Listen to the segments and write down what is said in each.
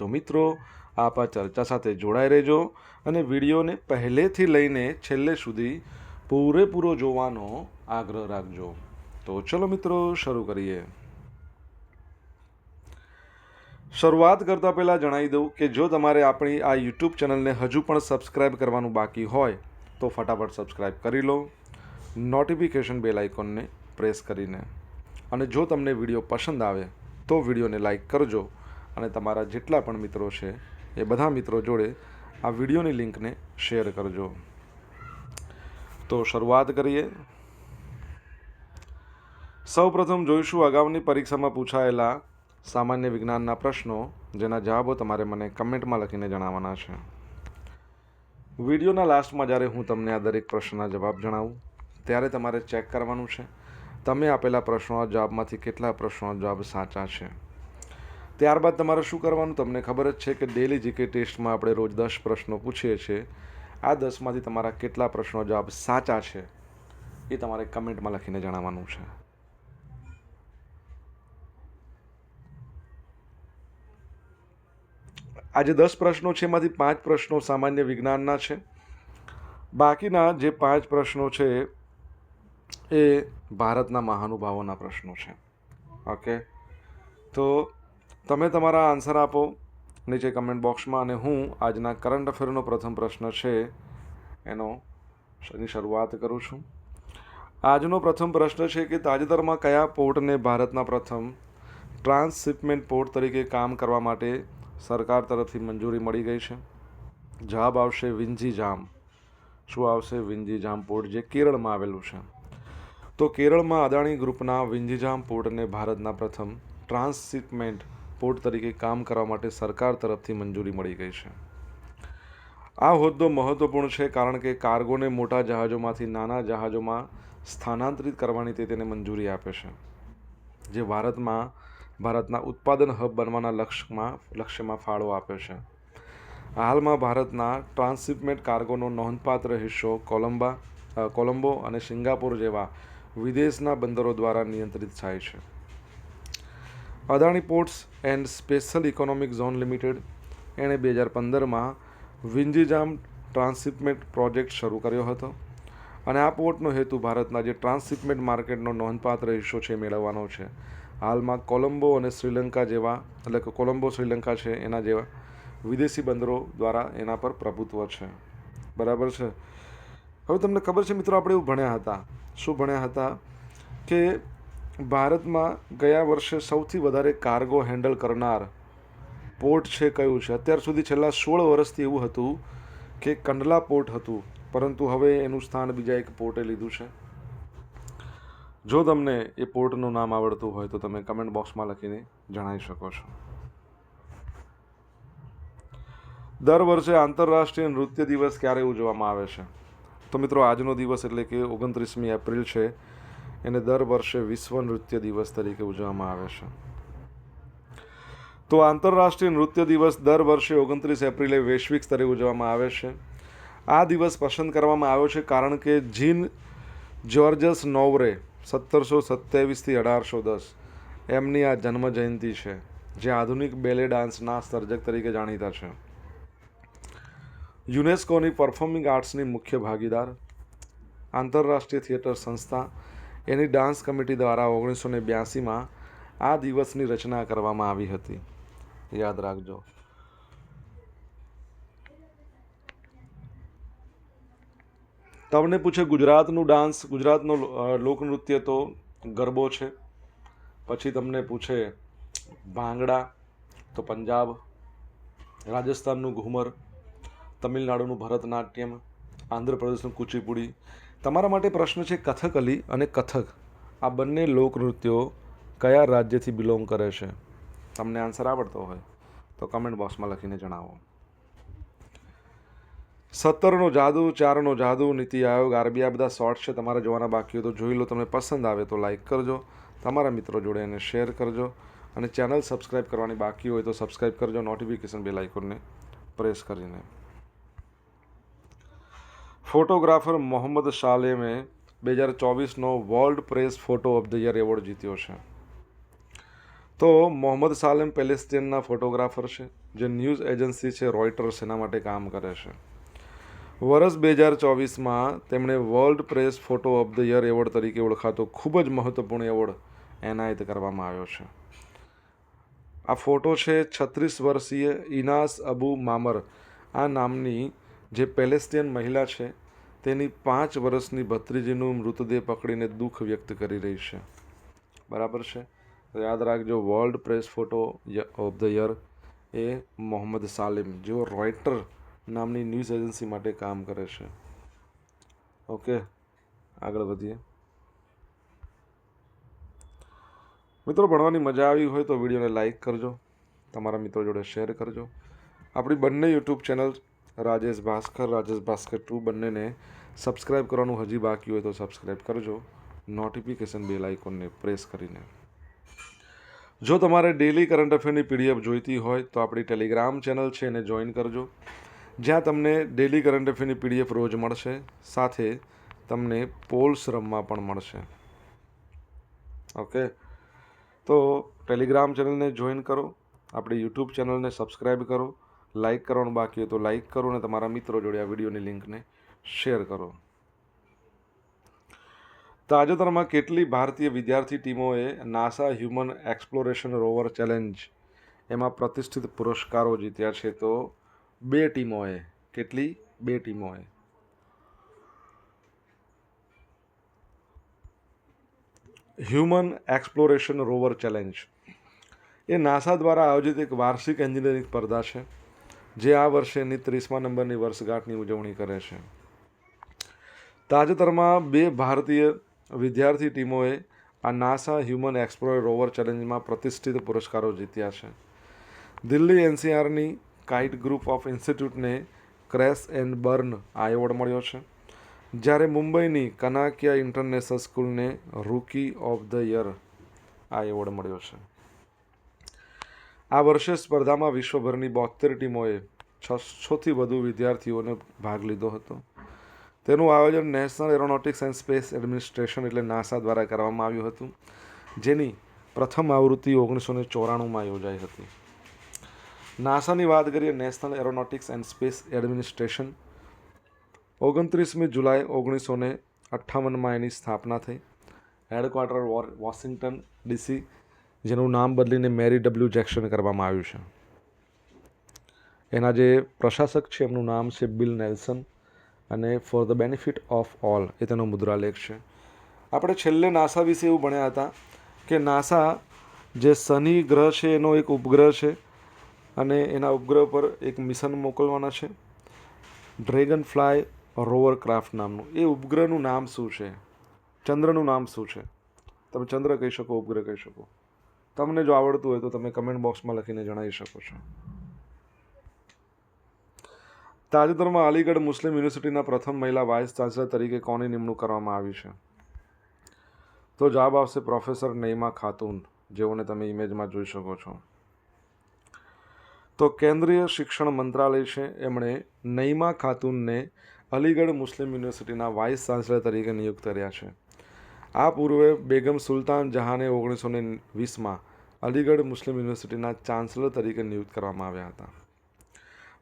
તો મિત્રો, આપ આ ચર્ચા સાથે જોડાઈ રહેજો અને વિડીયોને પહેલેથી લઈને છેલ્લે સુધી પૂરેપૂરો જોવાનો આગ્રહ રાખજો. તો ચલો મિત્રો, શરૂ કરીએ. શરૂઆત કરતાં પહેલાં જણાવી દઉં કે જો તમારે આપણી આ યુટ્યુબ ચેનલને હજુ પણ સબસ્ક્રાઇબ કરવાનું બાકી હોય, તો ફટાફટ સબસ્ક્રાઇબ કરી લો, નોટિફિકેશન બેલ આઇકોનને પ્રેસ કરીને. અને જો તમને વીડિયો પસંદ આવે, તો વિડીયોને લાઇક કરજો અને તમારા જેટલા પણ મિત્રો છે, એ બધા મિત્રો જોડે આ વિડીયોની લિંકને શેર કરજો. તો શરૂઆત કરીએ. સૌપ્રથમ જોઈશું અગાઉની પરીક્ષામાં પૂછાયેલા સામાન્ય વિજ્ઞાનના પ્રશ્નો, જેના જવાબો તમારે મને કમેન્ટમાં લખીને જણાવવાના છે. વિડીયોના લાસ્ટમાં જ્યારે હું તમને આ દરેક પ્રશ્નના જવાબ જણાવું, ત્યારે તમારે ચેક કરવાનું છે, તમે આપેલા પ્રશ્નોના જવાબમાંથી કેટલા પ્રશ્નોના જવાબ સાચા છે. ત્યારબાદ તમારે શું કરવાનું? તમને ખબર જ છે કે ડેલી જીકે ટેસ્ટમાં આપણે રોજ દસ પ્રશ્નો પૂછીએ છીએ. આ દસમાંથી તમારા કેટલા પ્રશ્નો જવાબ સાચા છે એ તમારે કમેન્ટમાં લખીને જણાવવાનું છે. આજે દસ પ્રશ્નો છે, એમાંથી પાંચ પ્રશ્નો સામાન્ય વિજ્ઞાનના છે. બાકીના જે પાંચ પ્રશ્નો છે એ ભારતના મહાનુભાવોના પ્રશ્નો છે. ઓકે તો તમે તમારા આન્સર આપો નીચે કમેન્ટ બોક્સમાં અને હું આજના કરંટ અફેરનો પ્રથમ પ્રશ્ન છે એનો એની શરૂઆત કરું છું. આજનો પ્રથમ પ્રશ્ન છે કે તાજેતરમાં કયા પોર્ટને ભારતના પ્રથમ ટ્રાન્સશિપમેન્ટ પોર્ટ તરીકે કામ કરવા માટે સરકાર તરફથી મંજૂરી મળી ગઈ છે? જવાબ આવશે વિંજી જામ શું આવશે? વિંજી જામ પોર્ટ જે કેરળમાં આવેલું છે. તો કેરળમાં અદાણી ગ્રુપના વિંજીજામ પોર્ટને ભારતના પ્રથમ ટ્રાન્સશિપમેન્ટ પોર્ટ તરીકે કામ કરવા માટે સરકાર તરફથી મંજૂરી મળી ગઈ છે. આ હોદ્દો મહત્વપૂર્ણ છે કારણ કે કાર્ગોને મોટા જહાજોમાંથી નાના જહાજોમાં સ્થાનાંતરિત કરવાની તે તેને મંજૂરી આપે છે. જે ભારતમાં, ભારતના ઉત્પાદન હબ બનવાના લક્ષ્યમાં લક્ષ્યમાં ફાળો આપે છે. હાલમાં ભારતના ટ્રાન્સશિપમેન્ટ કાર્ગોનો નોંધપાત્ર હિસ્સો કોલંબા કોલંબો અને સિંગાપોર જેવા વિદેશના બંદરો દ્વારા નિયંત્રિત થાય છે. Adani ports and special economic zone limited એણે બે હજાર પંદરમાં વિંજીજામ ટ્રાન્સશિપમેન્ટ પ્રોજેક્ટ શરૂ કર્યો હતો. અને આ પોર્ટનો હેતુ ભારતના જે ટ્રાન્સશિપમેન્ટ માર્કેટનો નોંધપાત્ર હિસ્સો છે મેળવવાનો છે. હાલમાં કોલંબો અને શ્રીલંકા જેવા, એટલે કે કોલંબો, શ્રીલંકા છે એના જેવા વિદેશી બંદરો દ્વારા એના પર પ્રભુત્વ છે. બરાબર છે? હવે તમને ખબર છે મિત્રો, આપણે એવું ભણ્યા હતા. શું ભણ્યા હતા? કે ભારતમાં ગયા વર્ષે સૌથી વધારે કાર્ગો હેન્ડલ કરનાર પોર્ટ છે કયું છે? અત્યાર સુધી છેલ્લા સોળ વર્ષથી એવું હતું કે કંડલા પોર્ટ હતું, પરંતુ હવે એનું સ્થાન બીજા એક પોર્ટે લીધું છે. જો તમને એ પોર્ટનું નામ આવડતું હોય તો તમે કમેન્ટ બોક્સમાં લખીને જણાવી શકો છો. દર વર્ષે આંતરરાષ્ટ્રીય નૃત્ય દિવસ ક્યારે ઉજવવામાં આવે છે? તો મિત્રો, આજનો દિવસ એટલે કે ઓગણત્રીસમી એપ્રિલ છે. એને દર વર્ષે વિશ્વ નૃત્ય દિવસ તરીકે ઉજવવામાં આવે છે. તો આંતરરાષ્ટ્રીય નૃત્ય દિવસ દર વર્ષે ઓગણત્રીસ એપ્રિલે વૈશ્વિક સ્તરે ઉજવવામાં આવે છે. આ દિવસ પસંદ કરવામાં આવ્યો છે કારણ કે જીન જ્યોર્જસ નોવરે સત્તરસો સત્યાવીસથી અઢારસો દસ એમની આ જન્મ જયંતિ છે, જે આધુનિક બેલે ડાન્સના સર્જક તરીકે જાણીતા છે. યુનેસ્કોની પરફોર્મિંગ આર્ટ્સની મુખ્ય ભાગીદાર, આંતરરાષ્ટ્રીય થિયેટર સંસ્થા એની ડાન્સ કમિટી દ્વારા ઓગણીસો ને બ્યાસીમાં આ દિવસની રચના કરવામાં આવી હતી. યાદ રાખજો. તમને પૂછે ગુજરાતનું ડાન્સ, ગુજરાતનો લોકનૃત્ય તો ગરબો છે. પછી તમને પૂછે ભાંગડા તો પંજાબ, રાજસ્થાનનું ઘૂમર, તમિલનાડુનું ભરતનાટ્યમ, આંધ્રપ્રદેશનું કુચીપુડી તમારા માટે પ્રશ્ન છે કથકલી અને કથક. આ બંને લોકનૃત્યો કયા રાજ્યથી બિલોંગ કરે છે? તમને આન્સર આવડતો હોય તો કમેન્ટ બોક્સમાં લખીને જણાવો. સત્તરનો જાદુ, ચારનો જાદુ, નીતિ આયોગ આરબી આ બધા શોર્ટ છે. તમારે જોવાના બાકી તો જોઈ લો. તમને પસંદ આવે તો લાઇક કરજો. તમારા મિત્રો જોડે એને શેર કરજો. અને ચેનલ સબસ્ક્રાઈબ કરવાની બાકી હોય તો સબસ્ક્રાઈબ કરજો. નોટિફિકેશન બેલ આઇકોનને પ્રેસ કરીને. ફોટોગ્રાફર મોહમ્મદ સાલેમે બે હજાર ચોવીસનો world press photo of the year award જીત્યો છે. તો મોહમ્મદ સાલેમ પેલેસ્ટિયનના ફોટોગ્રાફર છે, જે ન્યૂઝ એજન્સી છે, રોયટર્સ એના માટે કામ કરે છે. વર્ષ બે હજાર ચોવીસમાં તેમણે world press photo of the year award તરીકે ઓળખાતો ખૂબ જ મહત્વપૂર્ણ એવોર્ડ એનાયત કરવામાં આવ્યો છે. આ ફોટો છે છત્રીસ વર્ષીય ઇનાસ અબુ મામર. આ નામની જે પેલેસ્ટિયન મહિલા છે તેની પાંચ વર્ષની ભત્રીજીનું મૃતદેહ પકડીને દુઃખ વ્યક્ત કરી રહી છે. બરાબર છે? યાદ રાખજો world press photo of the year એ મોહમ્મદ સાલિમ, જેઓ રોયટર નામની ન્યૂઝ એજન્સી માટે કામ કરે છે. ઓકે? આગળ વધીએ. મિત્રો, ભણવાની મજા આવી હોય તો વિડીયોને લાઇક કરજો. તમારા મિત્રો જોડે શેર કરજો. આપણી બંને YouTube channel Rajesh Bhaskar Rajesh Bhaskar two બંનેને સબસ્ક્રાઈબ કરવાનું હજી બાકી હોય તો સબસ્ક્રાઇબ કરજો. નોટિફિકેશન બેલ આઇકોનને પ્રેસ કરીને. જો તમારે ડેલી કરંટ અફેરની પીડીએફ જોઈતી હોય તો આપણી ટેલિગ્રામ ચેનલ છે એને જોઈન કરજો. જ્યાં તમને ડેલી કરંટ અફેરની પીડીએફ રોજ મળશે. સાથે તમને પોલ્સ રમવા પણ મળશે. ઓકે તો ટેલિગ્રામ ચેનલને જોઈન કરો. આપણી યુટ્યુબ ચેનલને સબસ્ક્રાઈબ કરો. લાઈક કરવાનું બાકી હોય તો લાઈક કરો અને તમારા મિત્રો જોડે આ વિડીયોની લિંકને શેર કરો. તાજેતરમાં કેટલી ભારતીય વિદ્યાર્થી ટીમોએ NASA human exploration rover challenge એમાં પ્રતિષ્ઠિત પુરસ્કારો જીત્યા છે. તો બે ટીમોએ, કેટલી? બે ટીમોએ. હ્યુમન એક્સપ્લોરેશન રોવર ચેલેન્જ એ નાસા દ્વારા આયોજિત એક વાર્ષિક એન્જિનિયરિંગ સ્પર્ધા છે. જે આ વર્ષેની ત્રીસમા નંબરની વર્ષગાંઠની ઉજવણી કરે છે. તાજેતરમાં બે ભારતીય વિદ્યાર્થી ટીમોએ આ નાસા હ્યુમન એક્સપ્લોર રોવર ચેલેન્જમાં પ્રતિષ્ઠિત પુરસ્કારો જીત્યા છે. દિલ્હી એનસીઆરની કાઇટ ગ્રુપ ઓફ ઇન્સ્ટિટ્યૂટને ક્રેશ એન્ડ બર્ન આ એવોર્ડ મળ્યો છે. જ્યારે મુંબઈની કનાકિયા ઇન્ટરનેશનલ સ્કૂલને રૂકી ઓફ ધ યર આ એવોર્ડ મળ્યો છે. આ વર્ષે સ્પર્ધામાં વિશ્વભરની બોતેર ટીમોએ છસોથી વધુ વિદ્યાર્થીઓને ભાગ લીધો હતો. તેનું આયોજન National Aeronautics and Space Administration એટલે નાસા દ્વારા કરવામાં આવ્યું હતું, જેની પ્રથમ આવૃત્તિ ઓગણીસો ને ચોરાણુંમાં યોજાઈ હતી. નાસાની વાત કરીએ National Aeronautics and Space Administration. ઓગણત્રીસમી જુલાઈ ઓગણીસો ને અઠ્ઠાવનમાં એની સ્થાપના થઈ. હેડક્વાર્ટર વોશિંગ્ટન ડીસી જેનું નામ બદલીને મેરી ડબલ્યુ જેક્શન કરવામાં આવ્યું છે. એના જે પ્રશાસક છે, એમનું નામ છે બિલ નેલ્સન અને for the benefit of all એ તેનો મુદ્રાલેખ છે. આપણે છેલ્લે નાસા વિશે એવું ભણ્યા હતા કે નાસા જે શનિ ગ્રહ છે, એનો એક ઉપગ્રહ છે અને એના ઉપગ્રહ પર એક મિશન મોકલવાના છે. ડ્રેગન ફ્લાય રોવર ક્રાફ્ટ નામનું. એ ઉપગ્રહનું નામ શું છે? ચંદ્રનું નામ શું છે? તમે ચંદ્ર કહી શકો, ઉપગ્રહ કહી શકો. તમને જો આવડતું હોય તો તમે કમેન્ટ બોક્સમાં લખીને જણાવી શકો છો. તાજેતરમાં અલીગઢ મુસ્લિમ યુનિવર્સિટીના પ્રથમ મહિલા વાઇસ ચાન્સેલર તરીકે કોની નિમણૂક કરવામાં આવી છે? તો જવાબ આવશે પ્રોફેસર નઈમા ખાતુન, જેઓને તમે ઇમેજમાં જોઈ શકો છો. તો કેન્દ્રીય શિક્ષણ મંત્રાલય છે, એમણે નઈમા ખાતુનને અલીગઢ મુસ્લિમ યુનિવર્સિટીના વાઇસ ચાન્સેલર તરીકે નિયુક્ત કર્યા છે. આ પૂર્વે બેગમ સુલતાન જહાને ઓગણીસો ને વીસમાં અલીગઢ મુસ્લિમ યુનિવર્સિટીના ચાન્સલર તરીકે નિયુક્ત કરવામાં આવ્યા હતા.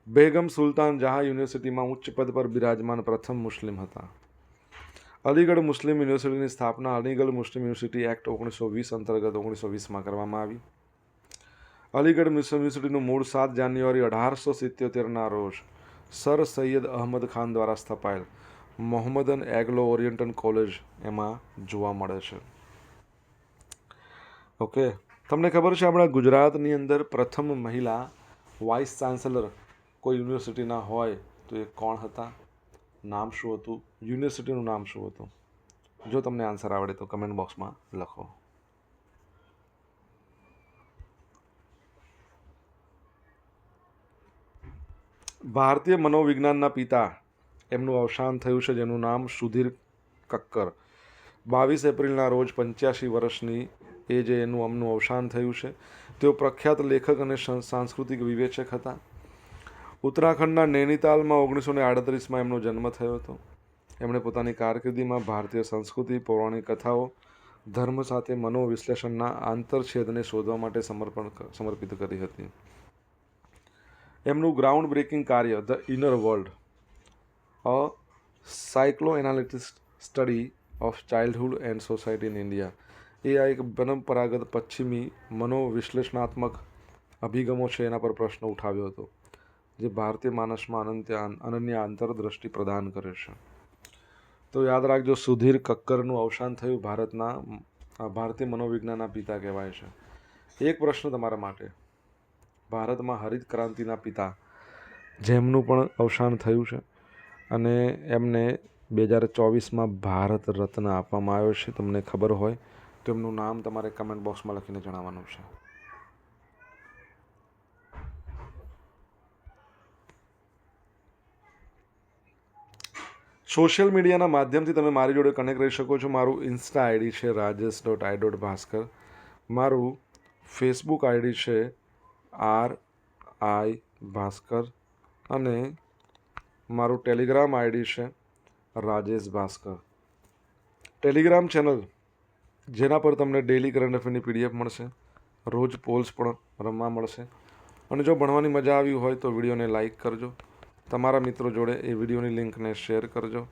બેગમ સુલતાન જહાં યુનિવર્સિટીમાં ઉચ્ચ પદ પર બિરાજમાન પ્રથમ મુસ્લિમ હતા. અલીગઢ મુસ્લિમ યુનિવર્સિટીની સ્થાપના અલીગઢ મુસ્લિમ યુનિવર્સિટી એક્ટ ઓગણીસો વીસ અંતર્ગત ઓગણીસો વીસમાં કરવામાં આવી. અલીગઢ મુસ્લિમ યુનિવર્સિટીનું મૂળ સાત જાન્યુઆરી અઢારસો સિત્યોતેરના રોજ સર સૈયદ અહમદ ખાન દ્વારા સ્થપાયેલ મોહમ્મદન એગ્લો ઓરિયન્ટન કોલેજ એમાં જોવા મળે છે. ઓકે, તમને ખબર છે આપણા ગુજરાતની અંદર પ્રથમ મહિલા વાઇસ ચાન્સલર કોઈ યુનિવર્સિટીના હોય તો એ કોણ હતા? નામ શું હતું? યુનિવર્સિટીનું નામ શું હતું? જો તમને આન્સર આવડે તો કમેન્ટ બોક્સમાં લખો. ભારતીય મનોવિજ્ઞાનના પિતા એમનું અવસાન થયું છે, જેનું નામ સુધીર કક્કર. બાવીસ એપ્રિલના રોજ પંચ્યાસી વર્ષની એ જે એનું અમનું અવસાન થયું છે, તેઓ પ્રખ્યાત લેખક અને સાંસ્કૃતિક વિવેચક હતા. ઉત્તરાખંડના નૈનીતાલમાં ઓગણીસો ને આડત્રીસમાં એમનો જન્મ થયો હતો. એમણે પોતાની કારકિર્દીમાં ભારતીય સંસ્કૃતિ, પૌરાણિક કથાઓ, ધર્મ સાથે મનોવિશ્લેષણના આંતરછેદને શોધવા માટે સમર્પણ સમર્પિત કરી હતી. એમનું ગ્રાઉન્ડ બ્રેકિંગ કાર્ય the inner world a psychoanalytic study of childhood and society in India એ આ એક પરંપરાગત પશ્ચિમી મનોવિશ્લેષણાત્મક અભિગમો છે એના પર પ્રશ્ન ઉઠાવ્યો હતો જે ભારતીય માનસમાં અનંત્ય અનન્ય આંતરદ્રષ્ટિ પ્રદાન કરે છે તો યાદ રાખજો સુધીર કક્કરનું અવસાન થયું ભારતના ભારતીય મનોવિજ્ઞાનના પિતા કહેવાય છે। એક પ્રશ્ન તમારા માટે, ભારતમાં હરિત ક્રાંતિના પિતા જેમનું પણ અવસાન થયું છે? અને એમને બે હજાર ચોવીસમાં ભારત રત્ન આપવામાં આવ્યો છે. તમને ખબર હોય તો એમનું નામ તમારે કમેન્ટ બોક્સમાં લખીને જણાવવાનું છે. સોશિયલ મીડિયાના માધ્યમથી તમે મારી જોડે કનેક્ટ રહી શકો છો. મારું ઇન્સ્ટા આઈડી છે Rajesh dot I dot Bhaskar મારું ફેસબુક આઈડી છે આર આઈ ભાસ્કર અને મારું ટેલિગ્રામ આઈડી છે રાજેશ ભાસ્કર. ટેલિગ્રામ ચેનલ જેના પર તમને ડેલી કરંટ અફેરની પીડીએફ મળશે, રોજ પોલ્સ પણ રમવા મળશે. અને જો ભણવાની મજા આવી હોય તો વિડીયોને લાઇક કરજો. તમારા મિત્રો જોડે એ વિડીયોની લિંકને શેર કરજો.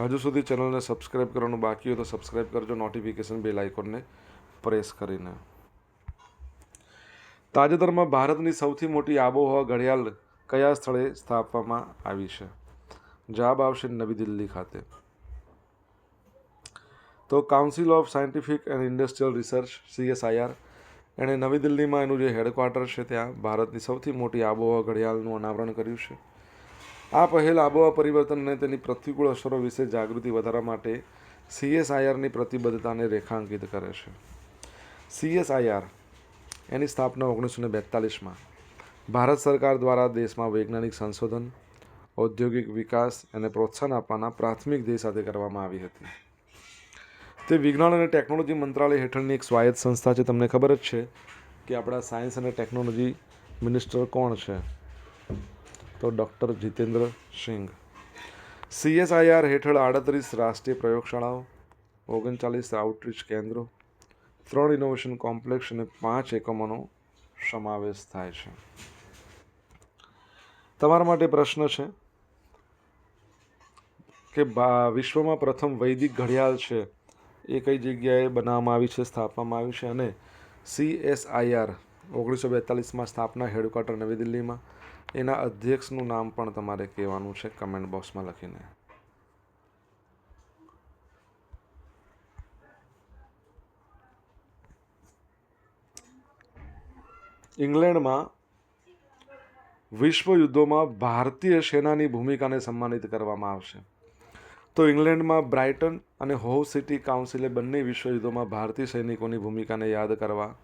હજુ સુધી ચેનલને સબસ્ક્રાઈબ કરવાનું બાકી હોય તો સબસ્ક્રાઈબ કરજો, નોટિફિકેશન બેલ આઇકોનને પ્રેસ કરીને. તાજેતરમાં ભારતની સૌથી મોટી આબોહવા ઘડિયાળ કયા સ્થળે સ્થાપવામાં આવી છે? જવાબ આવશે નવી દિલ્હી ખાતે. તો Council of Scientific and Industrial Research CSIR એણે નવી દિલ્હીમાં એનું જે હેડક્વાર્ટર છે ત્યાં ભારતની સૌથી મોટી આબોહવા ઘડિયાળનું અનાવરણ કર્યું છે. આ પહેલ આબોહવા પરિવર્તન અને તેની પ્રતિકૂળ અસરો વિશે જાગૃતિ વધારવા માટે સીએસઆઈઆરની પ્રતિબદ્ધતાને રેખાંકિત કરે છે. સીએસઆઈઆર એની સ્થાપના ઓગણીસો ને બેતાલીસમાં ભારત સરકાર દ્વારા દેશમાં વૈજ્ઞાનિક સંશોધન, ઔદ્યોગિક વિકાસ અને પ્રોત્સાહન આપવાના પ્રાથમિક ધ્યેય સાથે કરવામાં આવી હતી. તે વિજ્ઞાન અને ટેકનોલોજી મંત્રાલય હેઠળની એક સ્વાયત્ત સંસ્થા છે. તમને ખબર જ છે કે આપણા સાયન્સ અને ટેકનોલોજી મિનિસ્ટર કોણ છે? તો ડૉક્ટર જીતેન્દ્ર સિંઘ. સીએસઆઈઆર હેઠળ આડત્રીસ રાષ્ટ્રીય પ્રયોગશાળાઓ, ઓગણચાલીસ આઉટરીચ કેન્દ્રો, ત્રણ ઇનોવેશન કોમ્પ્લેક્ષ અને પાંચ એકમોનો સમાવેશ થાય છે. તમારા માટે પ્રશ્ન છે કે વિશ્વમાં પ્રથમ વૈદિક ઘડિયાળ છે, એ કઈ જગ્યાએ બનાવવામાં આવી છે, સ્થાપવામાં આવી છે અને સીએસઆઈઆર ઓગણીસો બેતાલીસમાં સ્થાપના હેડક્વાર્ટર નવી દિલ્હીમાં, એના અધ્યક્ષનું નામ પણ તમારે કહેવાનું છે કમેન્ટ બોક્સમાં લખીને. ઇંગ્લેન્ડમાં વિશ્વ યુદ્ધોમાં ભારતીય સેનાની ભૂમિકાને સન્માનિત કરવામાં આવશે. તો ઇંગ્લેન્ડમાં બ્રાઇટન અને હોવ સિટી કાઉન્સિલે બંને વિશ્વ યુદ્ધોમાં ભારતીય સૈનિકોની ભૂમિકાને યાદ કરવા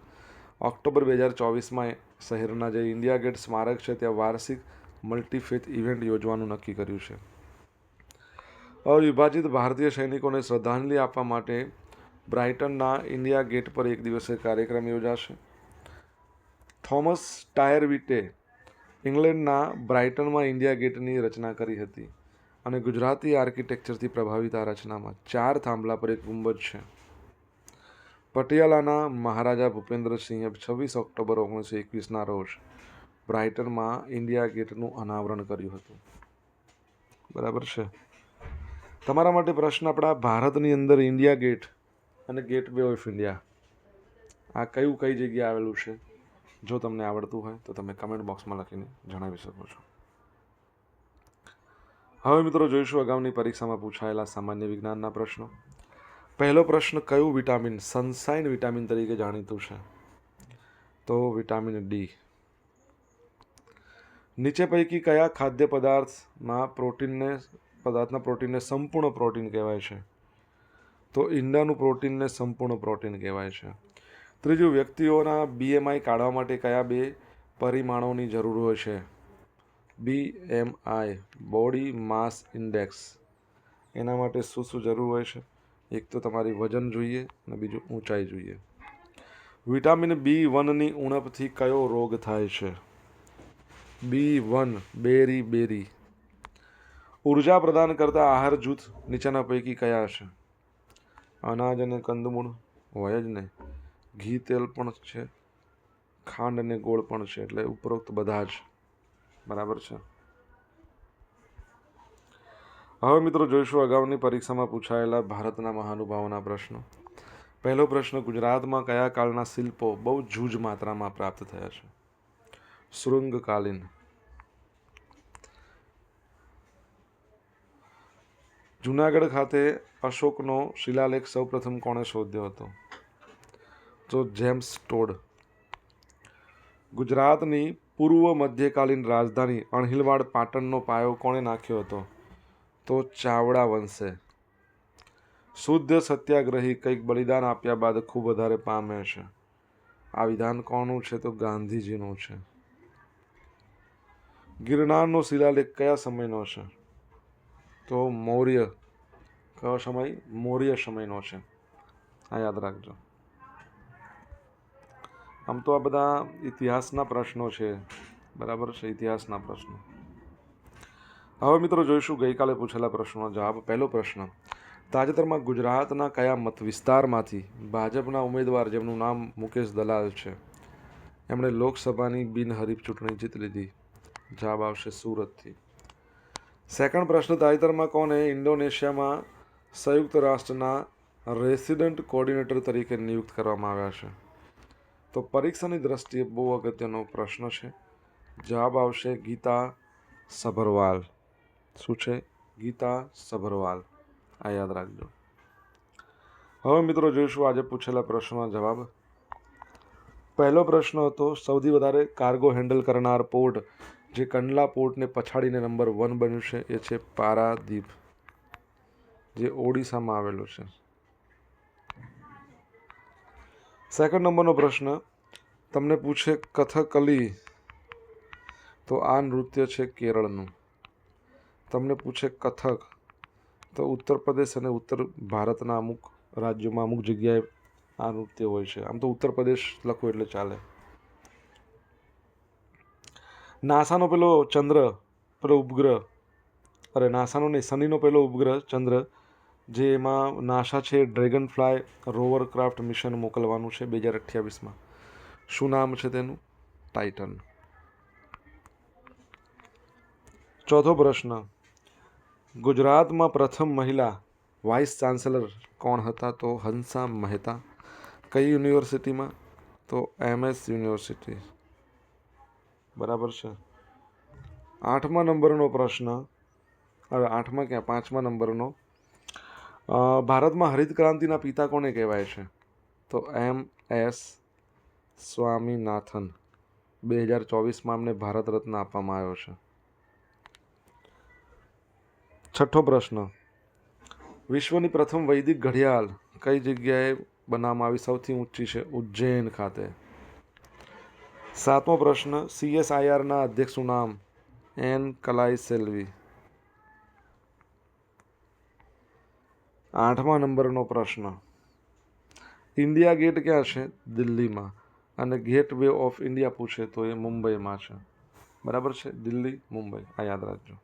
ઓક્ટોબર બે હજાર ચોવીસમાં શહેરના જે ઇન્ડિયા ગેટ સ્મારક છે, ત્યાં વાર્ષિક મલ્ટીફેથ ઇવેન્ટ યોજવાનું નક્કી કર્યું છે. અવિભાજિત ભારતીય સૈનિકોને શ્રદ્ધાંજલિ આપવા માટે બ્રાઇટનના ઇન્ડિયા ગેટ પર એક દિવસીય કાર્યક્રમ યોજાશે. થોમસ ટાયરવીટે ઇંગ્લેન્ડના બ્રાઇટનમાં ઇન્ડિયા ગેટની રચના કરી હતી અને ગુજરાતી આર્કિટેક્ચરથી પ્રભાવિત આ રચનામાં ચાર થાંભલા પર એક ગુંબજ છે. પટિયાલાના મહારાજા ભૂપેન્દ્રસિંહે છવ્વીસ ઓક્ટોબર ઓગણીસો એકવીસના રોજ બ્રાઇટનમાં ઇન્ડિયા ગેટનું અનાવરણ કર્યું હતું. બરાબર છે? તમારા માટે પ્રશ્ન આપણા ભારતની અંદર ઇન્ડિયા ગેટ અને ગેટ વે ઓફ ઇન્ડિયા. આ કયું કઈ જગ્યાએ આવેલું છે? જો તમને આવડતું હોય તો તમે કમેન્ટ બોક્સમાં લખીને જણાવી શકો છો. હવે મિત્રો જોઈશું અગાઉની પરીક્ષામાં પૂછાયેલા સામાન્ય વિજ્ઞાનના પ્રશ્નો. પહેલો પ્રશ્ન, કયું વિટામિન સનસાઇન વિટામિન તરીકે જાણીતું છે? તો વિટામિન ડી નીચે પૈકી કયા ખાદ્ય પદાર્થમાં પ્રોટીનને, પદાર્થના પ્રોટીનને સંપૂર્ણ પ્રોટીન કહેવાય છે? તો ઈંડાનું પ્રોટીનને સંપૂર્ણ પ્રોટીન કહેવાય છે. ત્રીજું, વ્યક્તિઓના બીએમઆઈ કાઢવા માટે કયા બે પરિમાણોની જરૂર હોય છે? બી એમ આઈ બોડી માસ ઇન્ડેક્સ એના માટે શું શું જરૂર હોય છે? એક તો તમારી વજન જોઈએ અને બીજું ઊંચાઈ જોઈએ. વિટામિન બી વનની ઉણપથી કયો રોગ થાય છે? B one, beriberi. ઊર્જા પ્રદાન કરતા આહાર જૂથ નીચેના પૈકી કયા છે? અનાજ અને કંદમૂળ હોય જ નહીં. ઘી તેલ પણ છે ખાંડ અને ગોળ પણ છે, એટલે ઉપરોક્ત બધા જ. બરાબર છે? હવે મિત્રો જોઈશું અગાઉની પરીક્ષામાં પૂછાયેલા ભારતના મહાનુભાવોના પ્રશ્નો. પહેલો પ્રશ્ન, ગુજરાતમાં કયા કાળના શિલ્પો બહુ જૂજ માત્રામાં પ્રાપ્ત થયા છે? શૃંગકાલીન. જુનાગઢ ખાતે અશોકનો શિલાલેખ સૌપ્રથમ કોણે શોધ્યો હતો? તો જેમ્સ ટોડ. ગુજરાતની પૂર્વ મધ્યકાલીન રાજધાની અણહિલવાડ પાટણનો પાયો કોણે નાખ્યો હતો? તો ચાવડા વંશે. શુદ્ધ સત્યાગ્રહી કંઈક બલિદાન આપ્યા બાદ ખૂબ વધારે પામે છે. આ વિધાન કોનું છે તો ગાંધીજીનું છે. ગિરનારનો શિલાલેખ કયા સમયનો છે? તો મૌર્ય. કયો સમય? મૌર્ય સમયનો છે. આ યાદ રાખજો. આમ તો આ બધા ઇતિહાસના પ્રશ્નો છે. બરાબર છે, ઇતિહાસના પ્રશ્નો. હવે મિત્રો જોઈશું ગઈકાલે પૂછેલા પ્રશ્નોનો જવાબ. પહેલો પ્રશ્ન, તાજેતરમાં ગુજરાતના કયા મત વિસ્તારમાંથી ભાજપના ઉમેદવાર, જેમનું નામ મુકેશ દલાલ છે, એમણે લોકસભાની બિનહરીફ ચૂંટણી જીતી લીધી? જવાબ આવશે સુરતથી. સેકન્ડ પ્રશ્ન, તાજેતરમાં કોને ઇન્ડોનેશિયામાં સંયુક્ત રાષ્ટ્રના રેસિડન્ટ કોર્ડિનેટર તરીકે નિયુક્ત કરવામાં આવ્યા છે? તો પરીક્ષાની દ્રષ્ટિએ બહુ અગત્યનો પ્રશ્ન છે. જવાબ આવશે ગીતા સભરવાલ. શું છે? ગીતા સભરવાલ. આ યાદ રાખજો. હવે મિત્રો જોઈશું આજે પૂછેલા પ્રશ્નોના જવાબ. પહેલો પ્રશ્ન હતો, સૌથી વધારે કાર્ગો હેન્ડલ કરનાર પોર્ટ જે કંડલા પોર્ટને પછાડીને નંબર વન બન્યું છે, એ છે પારાદીપ, જે ઓડિશામાં આવેલું છે. સેકન્ડ નંબરનો પ્રશ્ન તમને પૂછે કથકલી. તો આ નૃત્ય છે કેરળનું. તમને પૂછે કથક. તો ઉત્તર પ્રદેશ અને ઉત્તર ભારતના અમુક રાજ્યોમાં અમુક જગ્યાએ આ નૃત્ય હોય છે. આમ તો ઉત્તર પ્રદેશ લખો એટલે ચાલે. નાસાનો પેલો ચંદ્ર, પેલો ઉપગ્રહ. અરે, નાસાનો નહીં, શનિનો પેલો ઉપગ્રહ, ચંદ્ર જે એમાં નાસા છે Dragonfly rover craft mission મોકલવાનું છે બે હજાર અઠ્યાવીસમાં. શું નામ છે તેનું? ટાઇટન ચોથો પ્રશ્ન. ગુજરાતમાં પ્રથમ મહિલા વાઇસ ચાન્સેલર કોણ હતા? તો હંસા મહેતા. કઈ યુનિવર્સિટીમાં તો એમએસ યુનિવર્સિટી બરાબર છે. આઠમા નંબરનો પ્રશ્ન. હવે આઠમા ક્યાં? પાંચમા નંબરનો. ભારતમાં હરિત ક્રાંતિના પિતા કોને કહેવાય છે? તો એમ એસ સ્વામીનાથન. બે હજાર ચોવીસમાં અમને ભારત રત્ન આપવામાં આવ્યો છે. છઠ્ઠો પ્રશ્ન. વિશ્વની પ્રથમ વૈદિક ઘડિયાળ કઈ જગ્યાએ બનાવવામાં આવી? સૌથી ઊંચી છે ઉજ્જૈન ખાતે. સાતમો પ્રશ્ન. સીએસઆઈઆરના અધ્યક્ષનું નામ એન કલાઈ સેલ્વી. આઠમા નંબરનો પ્રશ્ન. ઇન્ડિયા ગેટ ક્યાં છે? દિલ્હીમાં. અને ગેટ વે ઓફ ઇન્ડિયા પૂછે તો એ મુંબઈમાં છે. બરાબર છે? દિલ્હી, મુંબઈ. આ યાદ રાખજો.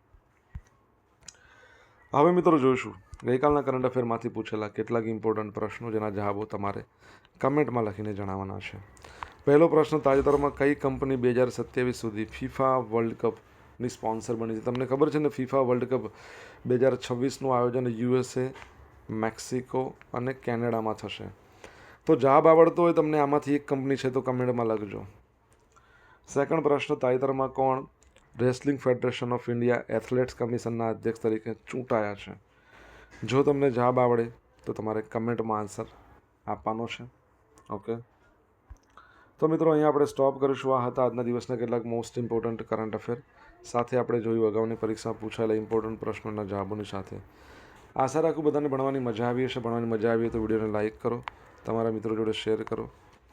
હવે મિત્રો જોઈશું. ગઈકાલના કરંટ અફેરમાંથી પૂછેલા કેટલાક ઇમ્પોર્ટન્ટ પ્રશ્નો જેના જવાબો તમારે કમેન્ટમાં લખીને જણાવવાના છે. પહેલો પ્રશ્ન, તાજેતરમાં કઈ કંપની બે હજાર સત્યાવીસ સુધી ફિફા વર્લ્ડ કપની સ્પોન્સર બની છે? તમને ખબર છે ને, ફિફા વર્લ્ડ કપ બે હજાર છવ્વીસનું આયોજન યુએસએ, મેક્સિકો અને કેનેડામાં થશે. તો જવાબ આવડતો હોય તમને આમાંથી એક કંપની છે તો કમેન્ટમાં લખજો. સેકન્ડ પ્રશ્ન, તાજેતરમાં કોણ Wrestling Federation of India athletes કમિશનના અધ્યક્ષ તરીકે ચૂંટાયા છે? જો તમને જવાબ આવડે તો તમારે કમેન્ટમાં આન્સર આપવાનો છે. ઓકે તો મિત્રો, અહીંયા આપણે સ્ટોપ કરીશું. આ હતા આજના દિવસના કેટલાક મોસ્ટ ઇમ્પોર્ટન્ટ કરંટ અફેર સાથે આપણે જોયું, અગાઉની પરીક્ષામાં પૂછાયેલા ઇમ્પોર્ટન્ટ પ્રશ્નોના જવાબોની સાથે. આશા રાખું બધાને ભણવાની મજા આવી હશે. ભણવાની મજા આવી તો વિડીયોને લાઇક કરો. તમારા મિત્રો જોડે શેર કરો.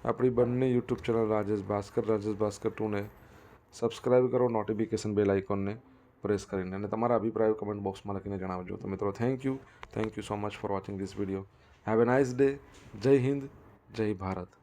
આપણી બંને યુટ્યુબ ચેનલ રાજેશ ભાસ્કર રાજેશ ભાસ્કર ટુને સબસ્ક્રાઈબ કરો નોટિફિકેશન બેલ આઇકોનને પ્રેસ કરીને અને તમારા અભિપ્રાયો કમેન્ટ બોક્સમાં લખીને જણાવજો. તો મિત્રો thank you thank you so much for watching this video have a nice day Jai Hind, Jai Bharat.